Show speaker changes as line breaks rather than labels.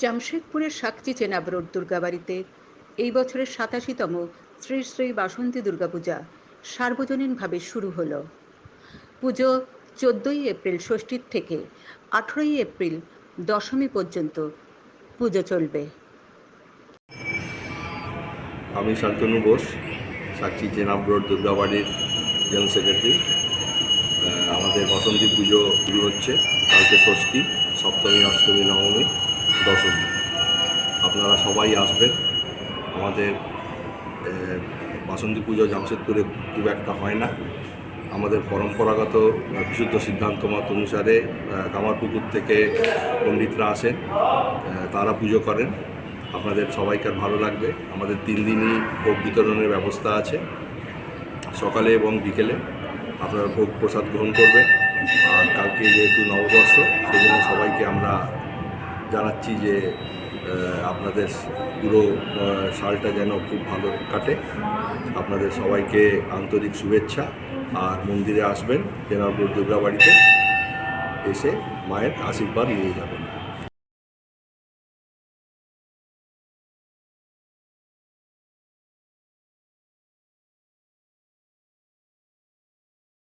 জামশেদপুরের সাকচি চেনাব্রোড দুর্গাবাড়িতে এই বছরের সাতাশিতম শ্রী শ্রী বাসন্তী দুর্গাপূজা সার্বজনীনভাবে শুরু হলো। পুজো চোদ্দোই এপ্রিল ষষ্ঠীর থেকে আঠেরোই এপ্রিল দশমী পর্যন্ত পুজো চলবে।
আমি শান্তনু বোস সাক্ষী রোড দুর্গাবাড়ির জেনারেল সেক্রেটারি। আমাদের বসন্তী পুজো শুরু হচ্ছে, কালকে ষষ্ঠী, সপ্তমী, অষ্টমী, নবমী। দশমী। আপনারা সবাই আসবেন। আমাদের বাসন্তী পুজো জামশেদপুরে খুব একটা হয় না। আমাদের পরম্পরাগত বিশুদ্ধ সিদ্ধান্ত মত অনুসারে কামারপুকুর থেকে পণ্ডিতরা আসেন তারা পুজো করেন। আপনাদের সবাইকার ভালো লাগবে। আমাদের তিন দিনই ভোগ বিতরণের ব্যবস্থা আছে, সকালে এবং বিকেলে। আপনারা ভোগ প্রসাদ গ্রহণ করবেন। আর কালকে যেহেতু নববর্ষ, সেই জন্য সবাইকে আমরা জানাচ্ছি যে আপনাদের পুরো সালটা যেন খুব ভালো কাটে। আপনাদের সবাইকে আন্তরিক শুভেচ্ছা। আর মন্দিরে আসবেন, জেনারপুর দুর্গাবাড়িতে এসে মায়ের আশীর্বাদ নিয়ে যাবেন।